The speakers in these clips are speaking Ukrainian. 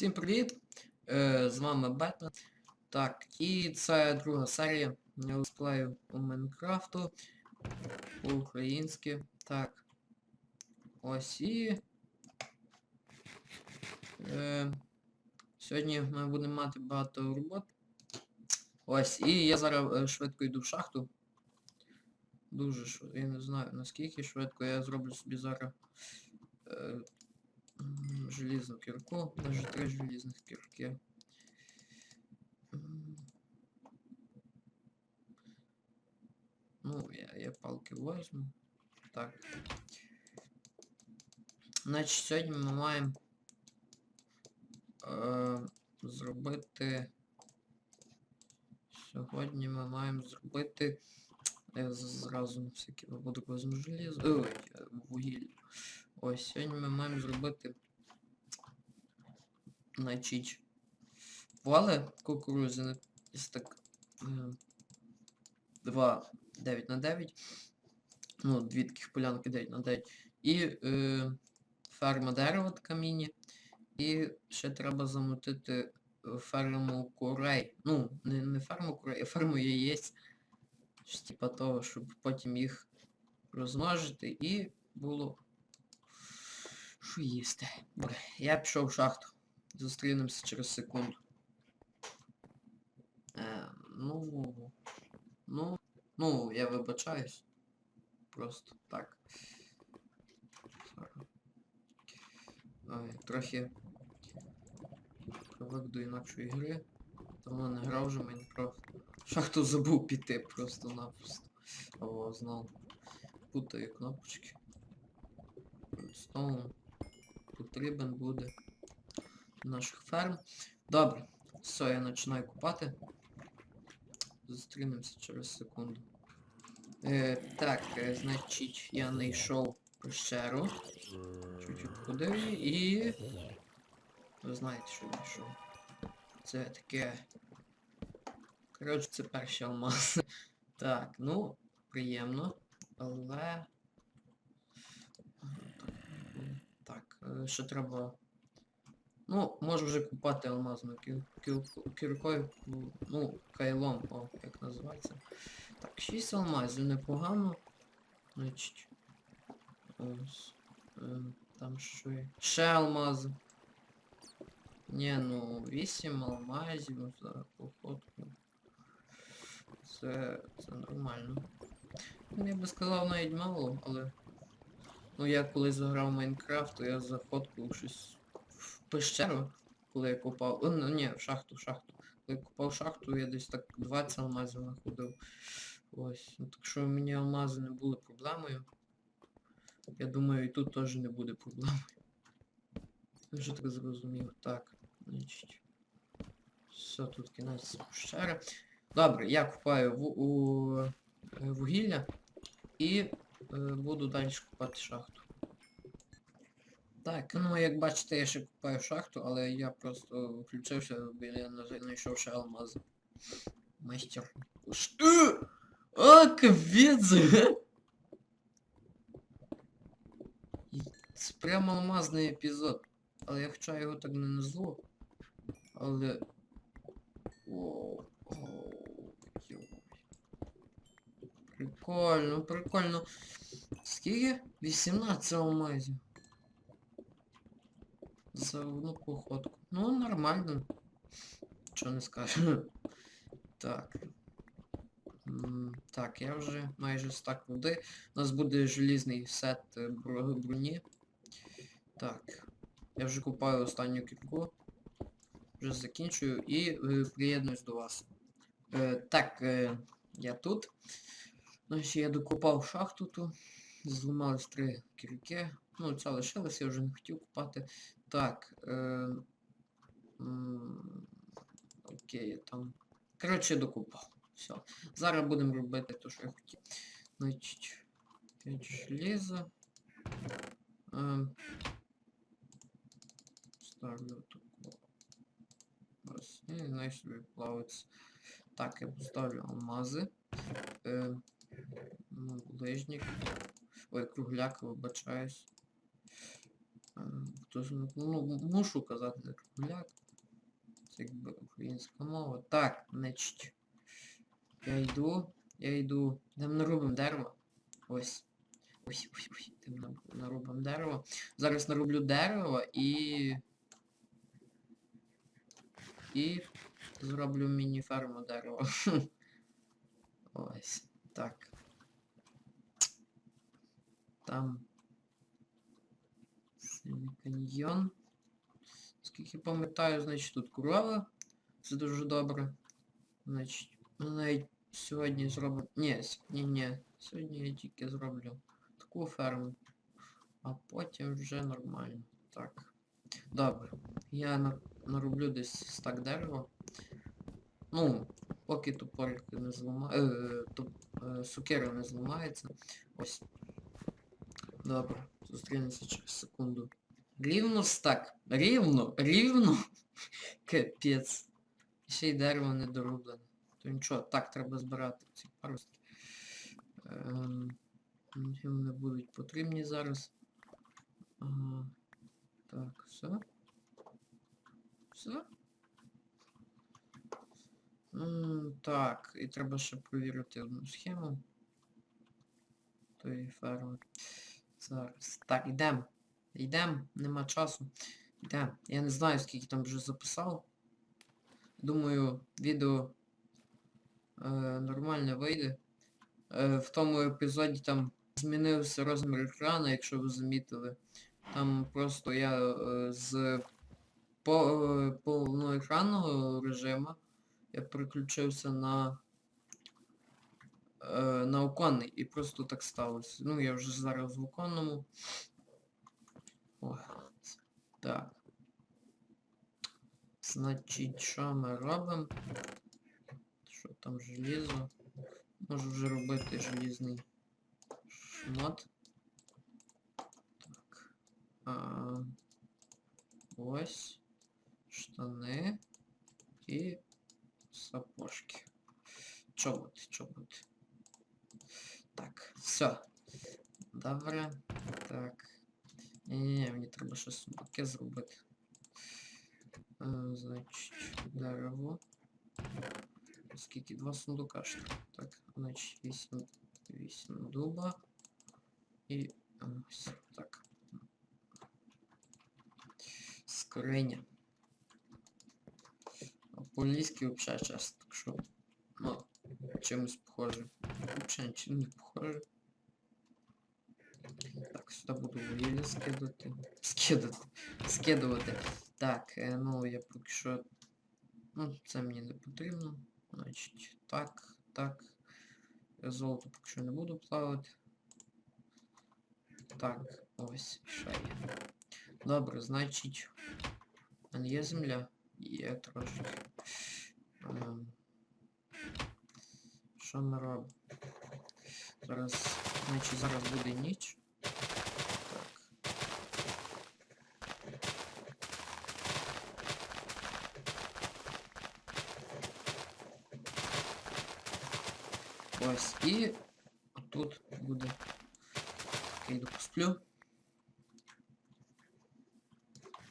Всім привіт! Е, з вами Бетмен. Так, і це друга серія летсплею у Майнкрафту. По-українськи. Так. Ось і. Е, сьогодні ми будемо мати багато робот. Ось, і я зараз е, швидко йду в шахту. Дуже швидко. Я не знаю наскільки швидко я зроблю собі зараз. Е, Железну кирку, даже три железных кирки. Ну, я, я палки возьму. Так. Значить, сьогодні ми маємо е, зробити. Сьогодні ми маємо зробити. Я зразу на всякий випадок возьму железо. Ой, е, вугілля. Ось, сьогодні ми маємо зробити значить вали кукурузини із так е, 2 9 на 9. Ну, дві таких полянки 9 на 9. І е, ферма дерева така міні. І ще треба замутити е, ферму курей. Ну, не, не ферму курей, а ферму яєць. Типа того, щоб потім їх розмножити і було що їсти. Добре, я пішов в шахту. Зустрінемося через секунду. Е, ну. Ну. Ну, я вибачаюсь. Просто так. Ой, трохи привик до інакшої гри. Давно не грав вже в Майнкрафт. Шахту забув піти просто-напросто. О, знов. Путаю кнопочки. Знову потрібен буде наших ферм. Добре, все, я починаю купати. Зустрінемося через секунду. Е, так, е, значить, я знайшов пещеру. Чуть-чуть ходив і. Ви знаєте, що знайшов. Це таке. Коротше, це перший алмаз. Так, ну, приємно. Але. Так, е, що треба. Ну, можу вже купати алмазну кір... кір- кіркою, ну, кайлом, о, як називається. Так, 6 алмазів, непогано. Значить. Ось. ем, Там що є? Ще алмази. Ні, ну, 8 алмазів за походку. Це. це нормально. Ну, Я би сказав навіть мало, але. Ну я коли заграв Майнкрафт, то я заходив щось в пещеру, коли я копав. О, ну ні, в шахту, в шахту. Коли я копав шахту, я десь так 20 алмазів знаходив. Ось. Ну, так що мені алмази не були проблемою. Я думаю, і тут теж не буде проблемою. Я вже так зрозумів. Так, значить. Все, тут кінець пещери. Добре, я купаю в, у, е, вугілля і е, буду далі купати шахту. Так, ну як бачите, я ще купаю шахту, але я просто включився, бо я знайшов ще алмази. Майстер. Що? А, капець! Це прямо алмазний епізод. Але я хоча його так не назву. Але... Оу. Прикольно, прикольно. Скільки? 18 алмазів. За одну походку. Ну, нормально. Що не скажу. Так. Так, я вже майже стак води. У нас буде желізний сет е, броні. Так. Я вже купаю останню кірку. Вже закінчую і е, приєднуюсь до вас. Е, так, е, я тут. Значить, я докопав шахту ту. Зламались три кірки. Ну, ця лишилась, я вже не хотів купати. Так. Е, окей, там. Коротше, докупав. Все. Зараз будемо робити те, що я хотів. Значить, 5 железа. Е, ставлю таку. Ось. І нехай собі плавиться. Так, я поставлю алмази. Е, ну, ближник. Ой, кругляк, вибачаюсь. Тож, ну, мушу казати як поляк. Це якби українська мова. Так, значить. Я йду, я йду. Йдемо нарубимо дерево. Ось. Ось, ось, ось. Йдемо на- дерево. Зараз нарублю дерево і. І зроблю міні-ферму дерева. Ось. Так. Там. Синій каньйон. Скільки пам'ятаю, значить тут корова. Це дуже добре. Значить, ми навіть сьогодні зробимо... Ні, ні, ні. Сьогодні я тільки зроблю таку ферму. А потім вже нормально. Так. Добре. Я нароблю десь стак дерева. Ну, поки топорик не зламає. Е, топ... е, сукера не зламається. Ось. Добре. Зустрінемося через секунду. Рівно стак. Рівно, рівно. Капець. Ще й дерево не дорублене. То нічого, так треба збирати ці паростки. Ем, вони будуть потрібні зараз. Ага. Так, все. Все? М, так, і треба ще провірити одну схему. Тої ферми. Зараз. Так, йдемо. Йдемо, нема часу. Йдемо. Я не знаю, скільки там вже записав. Думаю, відео е, нормально вийде. Е, в тому епізоді там змінився розмір екрану, якщо ви замітили. Там просто я е, з по, е, повноекранного режиму я переключився на е, на оконний і просто так сталося. Ну, я вже зараз в оконному. О, так. Значить, що ми робимо? Що там желізо? Можу вже робити желізний шмат. Так. А, ось. Штани і сапожки. Чоботи, чоботи. Так, все. Добре. Так. Ні-ні-ні, мені треба ще сундуки зробити. Е, значить, дерево. Скільки? Два сундука ж. Так, значить, 8, 8 дуба. І ось так. Скриня. А по-англійськи взагалі часто, так що, ну, чимось похоже. Взагалі не похоже. Так, сюди буду вугілля скидати. Скидати. Скидувати. Так, е, ну я поки що. Ну, це мені не потрібно. Значить, так, так. Золото поки що не буду плавати. Так, ось, ще. Добре, значить. в мене є земля? Є трошки. Що ми робимо? Зараз, значить, зараз буде ніч. Так. Ось і тут буде. Я йду посплю.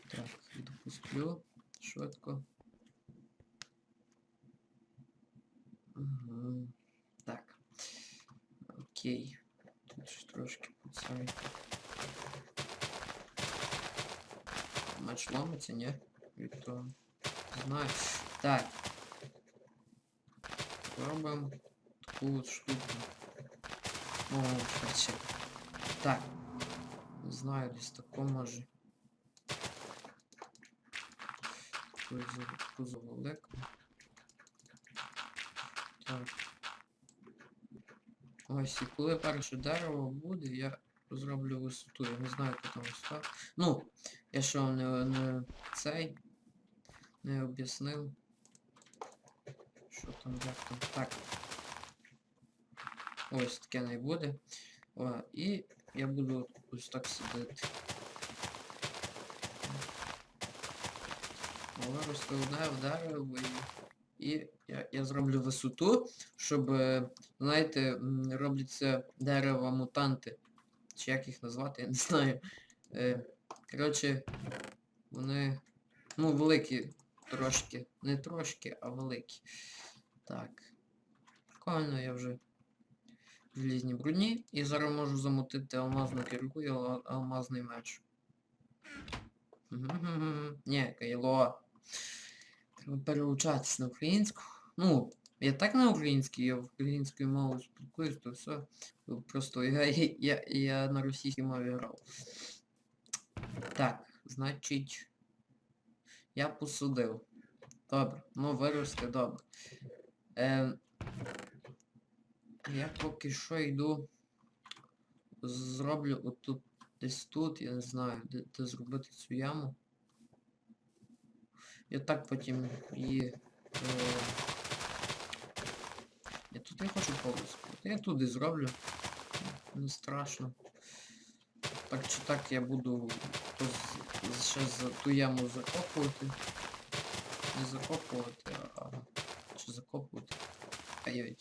Так, йду Так. Робимо таку от штуку. О, короче. Так. Не знаю, десь тако може. Таку завелику. Так. Ось, і коли перше дерево буде, я зроблю висоту. Я не знаю, яка там висота. Ну, я що не, не цей не об'яснив. Що там, як там. Так. Ось таке не буде. О, і я буду ось так сидіти. Виросте одне в дерево і, і я, я зроблю висоту, щоб, е, знаєте, робляться дерева мутанти. Чи як їх назвати, я не знаю. Е, коротше, Вони. Ну, великі трошки. Не трошки, а великі. Так. Прикольно, я вже в желізній броні. І зараз можу замутити алмазну кірку і алмазний меч. Ні, кайло. Треба переучатись на українську. Ну, я так на українській, я українською мовою спілкуюсь, то все. Просто я, я, я на російській мові грав. Так, значить. Я посудив. Добре, ну вирости, добре. Е, я поки що йду. Зроблю отут десь тут, я не знаю, де, де зробити цю яму. Я так потім її. Е, я тут я хочу повністю. Я туди зроблю. Не страшно. Так чи так я буду ще за ту яму закопувати. Не закопувати, а. Ай-ой.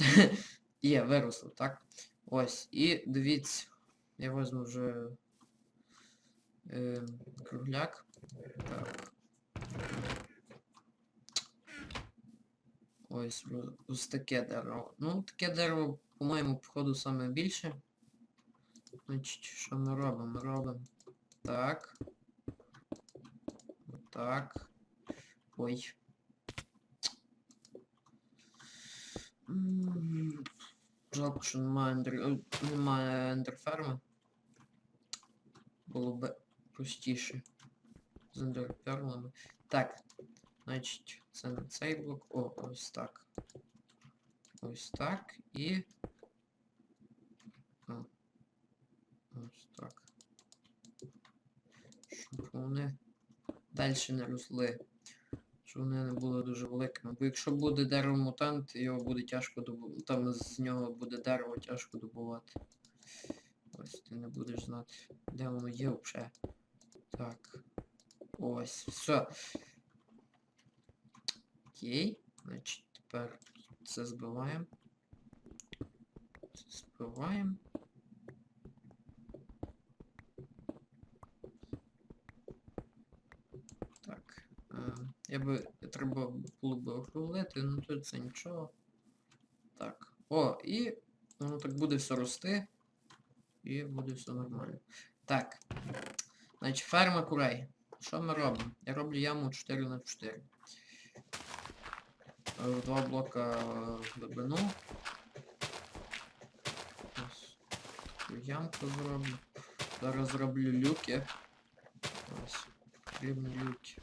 Є, виросло, так? Ось. І дивіться, я візьму вже е, кругляк. Так. Ось ось таке дерево. Ну, таке дерево, по-моєму, походу саме більше. Значить, що ми робимо? Ми робимо так. Так. Ой. Жалко, що немає ендер... немає ендерферми. Було б простіше з ендерфермами. Так. Значить, це на цей блок. О, ось так. Ось так і. О. Ось так. Щоб вони далі не росли. Щоб вони не були дуже великими. Бо якщо буде дерево мутант, його буде тяжко добувати. Там з нього буде дерево тяжко добувати. Ось ти не будеш знати, де воно є взагалі. Так. Ось, все. Окей. Значить, тепер це збиваємо. Це збиваємо. Так. Е, я би треба було б округлити, ну тут це нічого. Так. О, і воно так буде все рости. І буде все нормально. Так. Значить, ферма курей. Що ми робимо? Я роблю яму 4 на 4 Е, Два блока в глибину. Ось ямку зроблю. Зараз зроблю люки. Ось. Потрібні люки.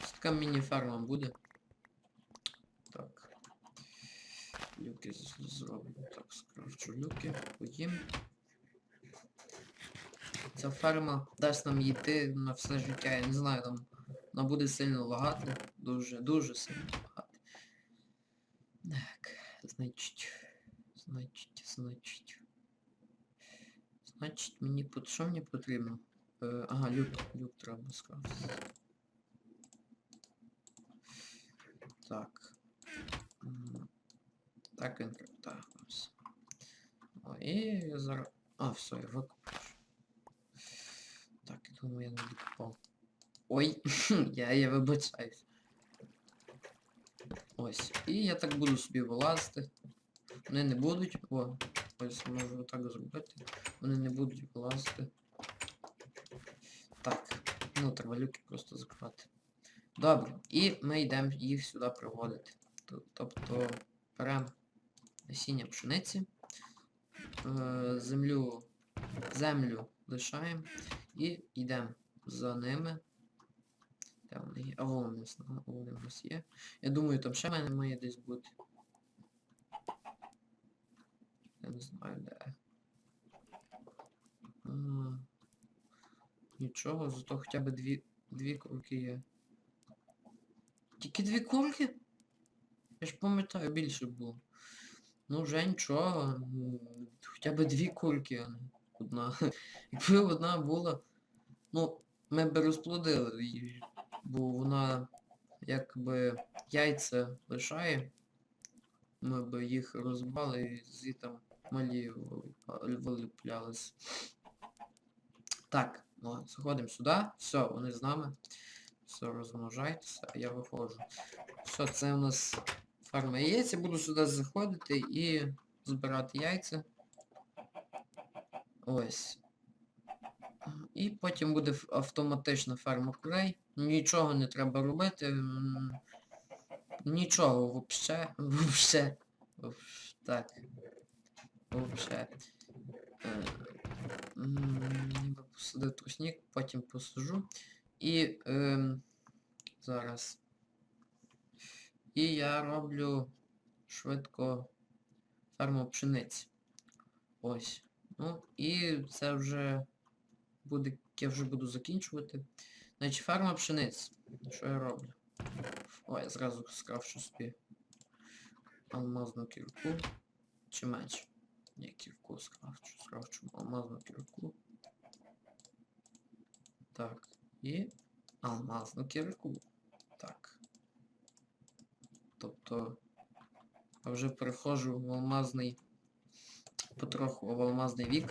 Ось така міні-ферма буде. Так. Люки зроблю. Так, скрафчу люки. Поїм. Ця ферма дасть нам йти на все життя. Я не знаю, там вона буде сильно лагати. Дуже, дуже сильно лагати. Так, значить. Значить, значить. Значить, мені що мені потрібно? Е, ага, люк, люк треба скрафтити. Так. Так, інтер. Так, ось. О, і зараз. А, все, я викупив. Так, я думаю, я не докупав. Ой, я, я вибачаюсь. Ось. І я так буду собі вилазити. Вони не будуть. О, ось можу отак зробити. Вони не будуть вилазити. Так. Ну, треба люки просто закривати. Добре. І ми йдемо їх сюди приводити. Тобто беремо насіння пшениці. е, Землю, землю лишаємо і йдемо за ними. Де вони є? А вон у нас- вони у нас є. Я думаю, там ще в мене має десь бути. Я не знаю де. Нічого, зато хоча б дві, дві курки є. Тільки дві курки? Я ж пам'ятаю, більше було. Ну вже нічого. Хоча б дві не одна. Якби одна була. Ну, ми б розплодили її, бо вона якби яйця лишає. Ми б їх розбали і звідти малі вилупля- Так, ну, заходимо сюди. Все, вони з нами. Все, розмножайтеся, а я виходжу. Все, це у нас фарма яєць. Я буду сюди заходити і збирати яйця. Ось. І потім буде автоматична ферма курей. Нічого не треба робити. Нічого вообще. Вообще. Так. Вообще. Е, Ніби посадив трусник, потім посажу. І ем, зараз. І я роблю швидко ферму пшениці. Ось. Ну, і це вже буде, я вже буду закінчувати. Значить, ферма пшениці. Що я роблю? Ой, я зразу скрафчу собі алмазну кірку. Чи меч? Ні, кірку скрафчу, скрафчу алмазну кірку. Так. І алмазну кірку. Так. Тобто я вже переходжу в алмазний потроху в алмазний вік.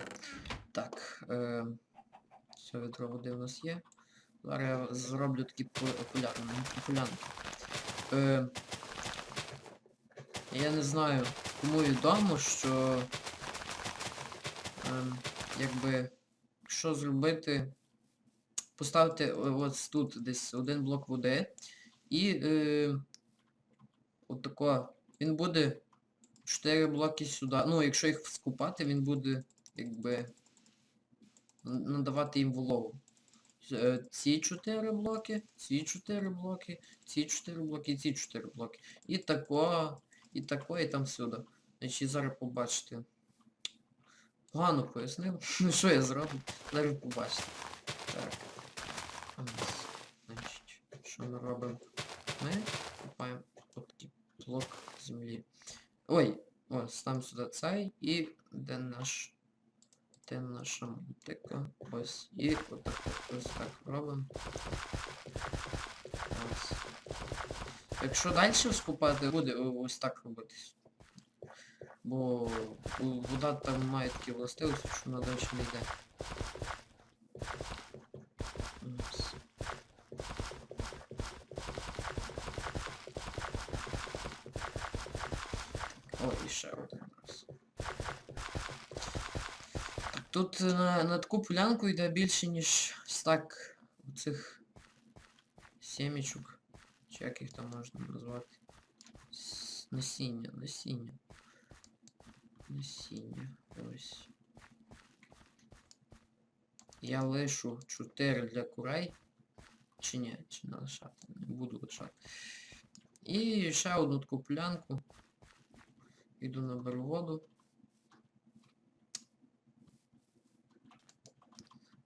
Так. Е, все відро води у нас є. Зараз я зроблю такі пу- окулянки. Е, я не знаю, кому відомо, що ем, якби що зробити, поставити ось тут десь один блок води і е, от тако, він буде 4 блоки сюди. Ну, якщо їх скупати, він буде якби надавати їм вологу. Е, Ці 4 блоки, ці 4 блоки, ці 4 блоки, ці 4 блоки. І тако, і тако, і там сюди. Значить, зараз побачите. Погано пояснив. Ну що я зроблю? Зараз побачите. Так. Ось. Значить, що ми робимо? Ми купаємо такий блок землі. Ой, ось там сюди цей і де наш. Де наша мотика. Ось. І отак ось так робимо. Ось. Якщо далі скупати, буде ось так робитись. Бо вода там має такі властивості, що вона далі не йде. Ось. О, і ще один раз. Так, Тут е, на, на таку полянку йде більше, ніж стак цих сімічок. Чи як їх там можна назвати? С- Насіння, насіння. Насіння. Ось. Я лишу 4 для курей. Чи ні, чи не лишати? Не буду лишати. І ще одну таку полянку. Іду наберу воду.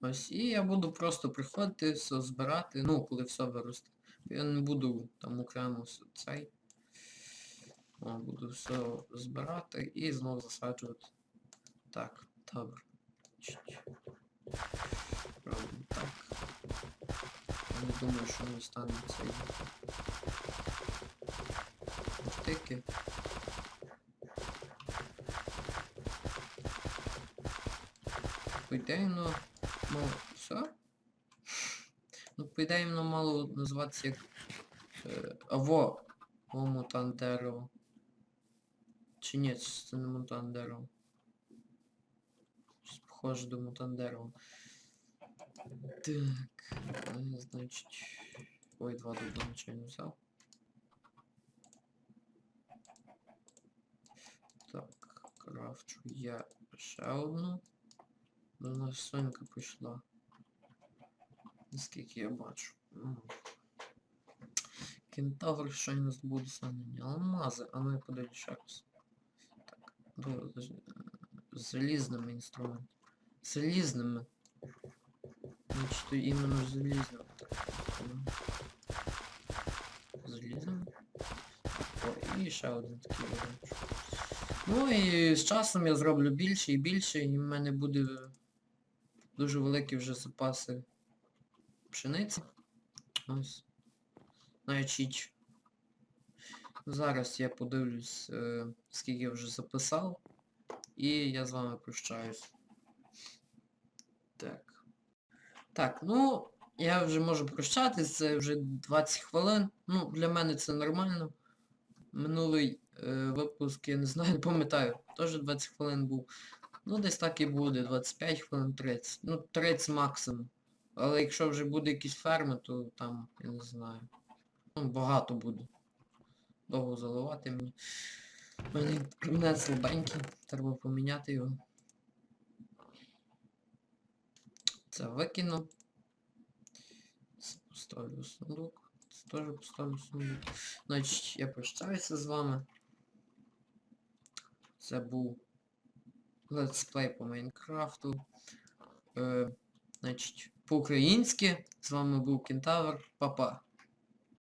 Ось, і я буду просто приходити, все збирати, ну, коли все виросте. Я не буду там окремо цей. О, буду все збирати і знову засаджувати. Так, добре. Робимо так. Я не думаю, що ми стане цей. Штики. По ідеї, ну, ну, все? Ну, по ідеї, мало називатися як... Е, аво. О, мутант дерево. Чи ні, це не мутант дерево. Мутант дерева. Так, е, значить... Ой, два дубла нічого взяв. Так, крафчу я ще одну. До нас сонька пішла. Наскільки я бачу. Кентавр щойно збуде санені. Алмази, а ну я подивлюсь раз. Так, до, з- залізними інструментами. Залізними. Значить, то іменно залізними. Так, ну. Залізними. О, і ще один такий один. Ну і з часом я зроблю більше і більше, і в мене буде дуже великі вже запаси пшениці. Ось. Значить, зараз я подивлюсь, е, скільки я вже записав, і я з вами прощаюсь. Так. Так, ну, я вже можу прощатись, це вже 20 хвилин. Ну, для мене це нормально. Минулий е, випуск, я не знаю, не пам'ятаю, теж 20 хвилин був. Ну, десь так і буде, 25 хвилин 30. Ну, 30 максимум. Але якщо вже буде якісь ферми, то там, я не знаю. Ну, багато буде. Довго заливати мені. Мене не слабенький, треба поміняти його. Це викину. Це поставлю сундук. Це теж поставлю сундук. Значить, я прощаюся з вами. Це був летсплей по Майнкрафту. Е, значить, по-українськи. З вами був Кентавр. Па-па.